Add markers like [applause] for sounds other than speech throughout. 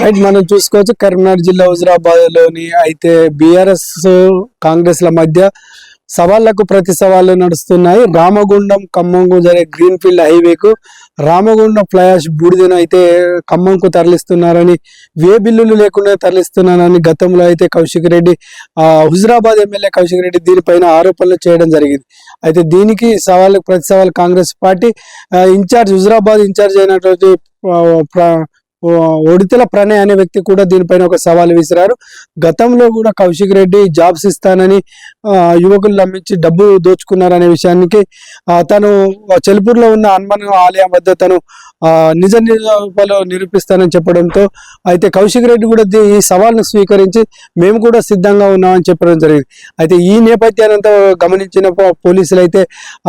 Right మనం చూసుకోవచ్చు కరీంనగర్ జిల్లా హుజరాబాద్లోని అయితే బీఆర్ఎస్ కాంగ్రెస్ ల మధ్య సవాళ్ళకు ప్రతి సవాళ్ళు నడుస్తున్నాయి. రామగుండం ఖమ్మంకు జరిగే గ్రీన్ ఫీల్డ్ హైవేకు రామగుండం ఫ్లయాష్ బూడిదను అయితే ఖమ్మంకు తరలిస్తున్నారని వే బిల్లులు లేకుండా తరలిస్తున్నారని గతంలో అయితే కౌశిక్ రెడ్డి హుజరాబాద్ ఎమ్మెల్యే కౌశిక్ రెడ్డి దీనిపైన ఆరోపణలు చేయడం జరిగింది. అయితే దీనికి సవాళ్ళకు ప్రతి సవాల్ Congress party in-charge Huzurabad in-charge అయినటువంటి ఒడితల ప్రణయ్ అనే వ్యక్తి కూడా దీనిపైన ఒక సవాల్ విసిరారు. గతంలో కూడా కౌశిక్ రెడ్డి జాబ్స్ ఇస్తానని యువకులు నమ్మించి డబ్బు దోచుకున్నారనే విషయానికి తను చెలుపూరులో ఉన్న హనుమాన్ ఆలయం వద్ద తను నిజ నిరూపణలో నిరూపిస్తానని చెప్పడంతో అయితే కౌశిక్ రెడ్డి కూడా ఈ సవాల్ను స్వీకరించి మేము కూడా సిద్ధంగా ఉన్నామని చెప్పడం జరిగింది. అయితే ఈ నేపథ్యానంతా గమనించిన పోలీసులు అయితే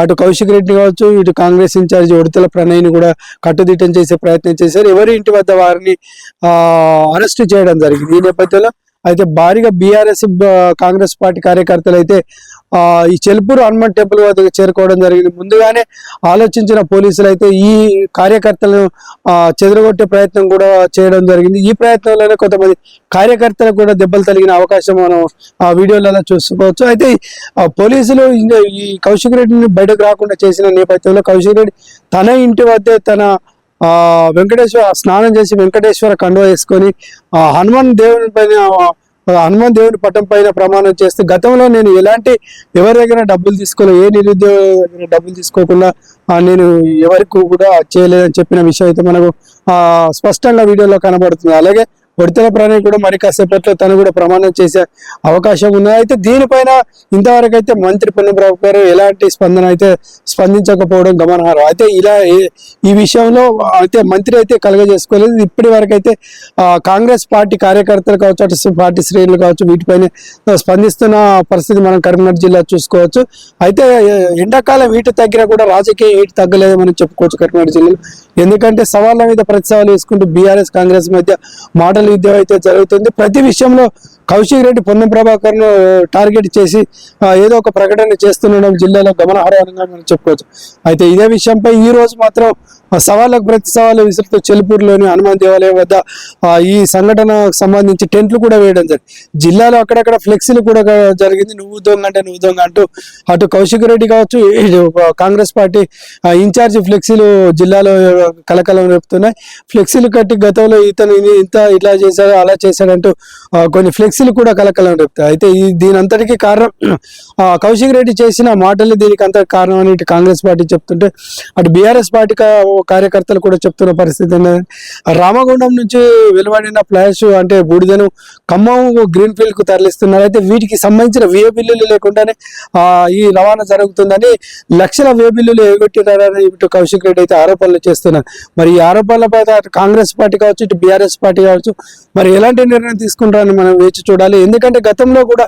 అటు కౌశిక్ రెడ్డి కావచ్చు ఇటు కాంగ్రెస్ ఇన్ఛార్జ్ ఉడతల ప్రణయ్ని కూడా కట్టుదిట్టం చేసే ప్రయత్నం చేశారు. ఎవరి ఇంటి వద్ద వారిని ఆ అరెస్ట్ చేయడం జరిగింది. ఈ నేపథ్యంలో అయితే భారీగా బీఆర్ఎస్ కాంగ్రెస్ పార్టీ కార్యకర్తలు అయితే ఈ చెల్పూరు హనుమాన్ టెంపుల్ వద్దకు చేరుకోవడం జరిగింది. ముందుగానే ఆలోచించిన పోలీసులు అయితే ఈ కార్యకర్తలను చెదరగొట్టే ప్రయత్నం కూడా చేయడం జరిగింది. ఈ ప్రయత్నంలోనే కొంతమంది కార్యకర్తలకు కూడా దెబ్బలు తగిన అవకాశం మనం ఆ వీడియోలలో చూసుకోవచ్చు. అయితే పోలీసులు ఈ కౌశిక్ రెడ్డిని బయటకు రాకుండా చేసిన నేపథ్యంలో కౌశిక్ రెడ్డి తన ఇంటి వద్దే తన వెంకటేశ్వర స్నానం చేసి వెంకటేశ్వర కండువ వేసుకొని ఆ హనుమాన్ దేవుని పైన హనుమాన్ దేవుని పటం పైన ప్రమాణం చేస్తే గతంలో నేను ఎలాంటి ఎవరి దగ్గర డబ్బులు తీసుకోలేదు ఏ నిరుద్యోగ దగ్గర డబ్బులు తీసుకోకుండా నేను ఎవరికి కూడా చేయలేదని చెప్పిన విషయం అయితే మనకు స్పష్టంగా వీడియోలో కనబడుతుంది. అలాగే ఒడితల ప్రణయ్ కూడా మరి కాసేపట్లో తను కూడా ప్రమాణం చేసే అవకాశం ఉన్నది అయితే దీనిపైన ఇంతవరకు అయితే మంత్రి పొన్నబాబు గారు ఎలాంటి స్పందన అయితే స్పందించకపోవడం గమనార్హం? అయితే ఇలా ఈ విషయంలో అయితే మంత్రి అయితే కలగజేసుకోలేదు. ఇప్పటి వరకు అయితే కాంగ్రెస్ పార్టీ కార్యకర్తలు కావచ్చు అటు పార్టీ శ్రేణులు కావచ్చు వీటిపైన స్పందిస్తున్న పరిస్థితి మనం కరీంనగర్ జిల్లా చూసుకోవచ్చు. అయితే ఎండాకాలం వీటి తగ్గినా కూడా రాజకీయ వీటి తగ్గలేదు మనం చెప్పుకోవచ్చు కరీంనగర్ జిల్లాలో. ఎందుకంటే సవాళ్ళ మీద ప్రతి సవాలు వేసుకుంటూ బీఆర్ఎస్ కాంగ్రెస్ మధ్య మాటలు యుద్ధం అయితే జరుగుతుంది. ప్రతి విషయంలో కౌశిక్ రెడ్డి పొన్నం ప్రభాకర్ను టార్గెట్ చేసి ఏదో ఒక ప్రకటన చేస్తుండడం జిల్లాలో గమనార్హంగా మనం చెప్పుకోవచ్చు. అయితే ఇదే విషయంపై ఈ రోజు మాత్రం సవాళ్ళకు ప్రతి సవాలు విసురుతూ చెలుపూరులోని హనుమాన్ దేవాలయం వద్ద ఈ సంఘటనకు సంబంధించి టెంట్లు కూడా వేయడం జరిగింది. జిల్లాలో అక్కడక్కడ ఫ్లెక్సీలు కూడా జరిగింది. నువ్వు దొంగ అంటే నువ్వు దొంగ అంటూ అటు కౌశిక్ రెడ్డి కావచ్చు కాంగ్రెస్ పార్టీ ఇన్ఛార్జి ఫ్లెక్సీలు జిల్లాలో కలకలం రేపుతున్నాయి. ఫ్లెక్సీలు కట్టి గతంలో ఇతను ఇది- ఇంత ఇట్లా చేశాడు అలా చేశాడంటూ కొన్ని ఫ్లెక్స్ ఫ్లెక్సీలు కూడా కలకలం రేపుతాయి. అయితే ఈ దీని అంతటికీ కారణం కౌశిక్ రెడ్డి చేసిన మాటలు దీనికి అంత కారణం అని ఇటు కాంగ్రెస్ పార్టీ చెప్తుంటే అటు బీఆర్ఎస్ పార్టీ కార్యకర్తలు కూడా చెప్తున్న పరిస్థితి ఉన్నది రామగుండం నుంచి వెలువడిన ఫ్లాష్ అంటే బూడిదను ఖమ్మం గ్రీన్ ఫీల్డ్కు తరలిస్తున్నారు. అయితే వీటికి సంబంధించిన వ్యయ బిల్లులు లేకుండానే ఈ రవాణా జరుగుతుందని లక్షల వ్యయ బిల్లులు ఎగొట్టినారని ఇటు కౌశిక్ రెడ్డి అయితే ఆరోపణలు చేస్తున్నారు. మరి ఈ ఆరోపణలపై అటు కాంగ్రెస్ పార్టీ కావచ్చు ఇటు బీఆర్ఎస్ పార్టీ కావచ్చు మరి ఎలాంటి నిర్ణయం తీసుకుంటారని మనం వేచి చూడాలి. ఎందుకంటే గతంలో కూడా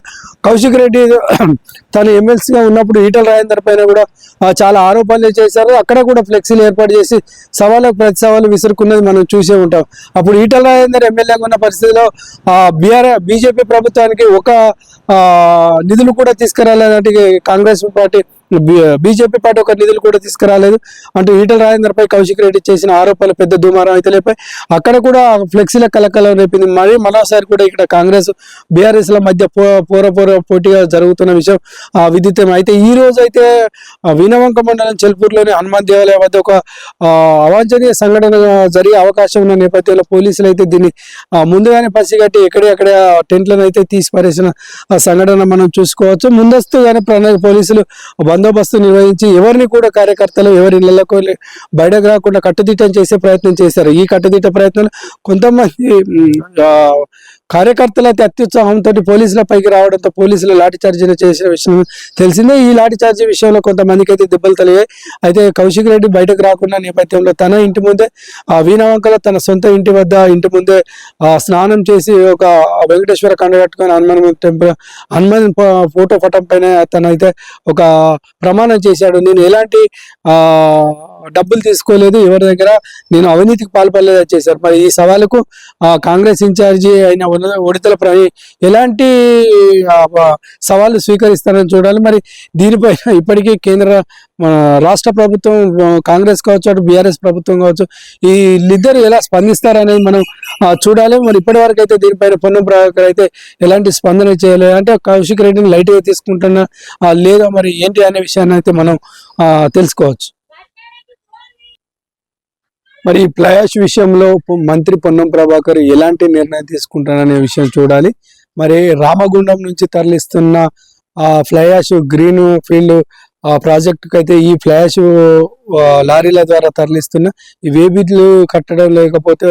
కౌశిక్ రెడ్డి [clears throat] తను ఎమ్మెల్సీగా ఉన్నప్పుడు ఈటల రాజేందర్ పైన కూడా చాలా ఆరోపణలు చేశారు. అక్కడ కూడా ఫ్లెక్సీలు ఏర్పాటు చేసి సవాళ్ళకు ప్రతి సవాళ్ళు విసురుకున్నది మనం చూసే ఉంటాం. అప్పుడు ఈటల రాజేందర్ ఎమ్మెల్యేగా ఉన్న పరిస్థితిలో బీఆర్ఏ బీజేపీ ప్రభుత్వానికి ఒక నిధులు కూడా తీసుకురాలన్నట్టు కాంగ్రెస్ పార్టీ బీజేపీ పార్టీ ఒక నిధులు కూడా తీసుకురాలేదు. అంటూ ఈటల రాజేందర్పై కౌశిక్ రెడ్డి చేసిన ఆరోపణలు పెద్ద దుమారం అయితే లేపాయి. అక్కడ కూడా ఫ్లెక్సీల కలకలం రేపింది మరి మరోసారి కూడా ఇక్కడ కాంగ్రెస్ బీఆర్ఎస్ల మధ్య పో పోర పోర పోటీగా జరుగుతున్న విషయం విదితం అయితే ఈ రోజు అయితే వినవంక మండలం చెల్పూర్లోని హనుమాన్ దేవాలయం వద్ద ఒక అవాంఛనీయ సంఘటన జరిగే అవకాశం ఉన్న నేపథ్యంలో పోలీసులు అయితే దీన్ని ముందుగానే పసిగట్టి ఎక్కడెక్కడ టెంట్లను అయితే తీసి పారేసిన ఆ సంఘటన మనం చూసుకోవచ్చు. ముందస్తుగానే ప్రణాళిక పోలీసులు బందోబస్తు నిర్వహించి ఎవరిని కూడా కార్యకర్తలు ఎవరి ఇళ్ళకు బయటకు రాకుండా కట్టుదిట్టం చేసే ప్రయత్నం చేశారు. ఈ కట్టుదిట్ట ప్రయత్నం కొంతమంది కార్యకర్తలైతే కార్యకర్తల అత్యుత్సాహంతో పోలీసుల పైకి రావడంతో పోలీసులు లాఠీచార్జీలు చేసిన విషయం తెలిసిందే. ఈ లాఠీచార్జీ విషయంలో కొంతమందికి అయితే దెబ్బలు తలిగాయి అయితే కౌశిక్ రెడ్డి బయటకు రాకుండా నేపథ్యంలో తన ఇంటి ముందే ఆ వీణవంకలో తన సొంత ఇంటి వద్ద ఇంటి ముందే స్నానం చేసి ఒక వెంకటేశ్వర కండ కట్టుకొని హనుమాన్ టెంపుల్ హనుమాన్ ఫోటో పటం పైన తనైతే ఒక ప్రమాణం చేశాడు. నేను ఎలాంటి ఆ డబ్బులు తీసుకోలేదు ఎవరి దగ్గర? నేను అవినీతికి పాల్పడలేదు అని చేశారు మరి ఈ సవాలుకు కాంగ్రెస్ ఇన్ఛార్జి అయిన ఉడతల ప్రవీణ్ ఎలాంటి సవాళ్ళు స్వీకరిస్తారని చూడాలి. మరి దీనిపైన ఇప్పటికీ కేంద్ర రాష్ట్ర ప్రభుత్వం కాంగ్రెస్ కావచ్చు అటు బీఆర్ఎస్ ప్రభుత్వం కావచ్చు ఈ వీళ్ళిద్దరు ఎలా స్పందిస్తారనేది మనం చూడాలి. మరి ఇప్పటి వరకు అయితే దీనిపైన పొన్నం ప్రభాకర్ అయితే ఎలాంటి స్పందన చేయలేదు. అంటే కౌశిక్ రెడ్డిని లైట్గా తీసుకుంటున్నా లేదా మరి ఏంటి అనే విషయాన్ని అయితే మనం తెలుసుకోవచ్చు. మరి ఈ ప్లయాష్ విషయంలో మంత్రి పొన్నం ప్రభాకర్ ఎలాంటి నిర్ణయం తీసుకుంటారనే విషయం చూడాలి. మరి రామగుండం నుంచి తరలిస్తున్న ఫ్లయాష్ గ్రీన్ ఫీల్డ్ ఆ ప్రాజెక్టుకు అయితే ఈ ఫ్లాష్ లారీల ద్వారా తరలిస్తున్న ఈ వేబిడ్లు కట్టడం లేకపోతే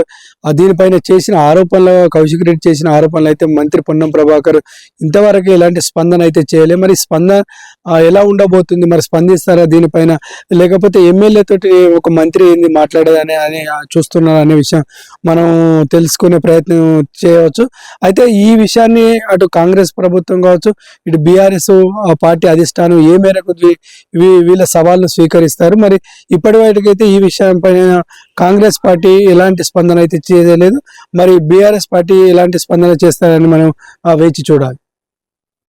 దీనిపైన చేసిన ఆరోపణలు కౌశిక్ రెడ్డి చేసిన ఆరోపణలు అయితే మంత్రి పొన్నం ప్రభాకర్ ఇంతవరకు ఎలాంటి స్పందన అయితే చేయలేదు మరి స్పందన ఎలా ఉండబోతుంది? మరి స్పందిస్తారా దీనిపైన? లేకపోతే ఎమ్మెల్యే తోటి ఒక మంత్రి ఏంది మాట్లాడేదని అని చూస్తున్నారు అనే విషయం మనం తెలుసుకునే ప్రయత్నం చేయవచ్చు. అయితే ఈ విషయాన్ని అటు కాంగ్రెస్ ప్రభుత్వం కావచ్చు ఇటు బీఆర్ఎస్ పార్టీ అధిష్టానం ఏ మేరకు వీళ్ళ సవాళ్ళను స్వీకరిస్తారు. మరి ఇప్పటి వాటికైతే ఈ విషయంపైన కాంగ్రెస్ పార్టీ ఎలాంటి స్పందన అయితే చేయలేదు. మరి బీఆర్ఎస్ పార్టీ ఎలాంటి స్పందన చేస్తారని మనం వేచి చూడాలి.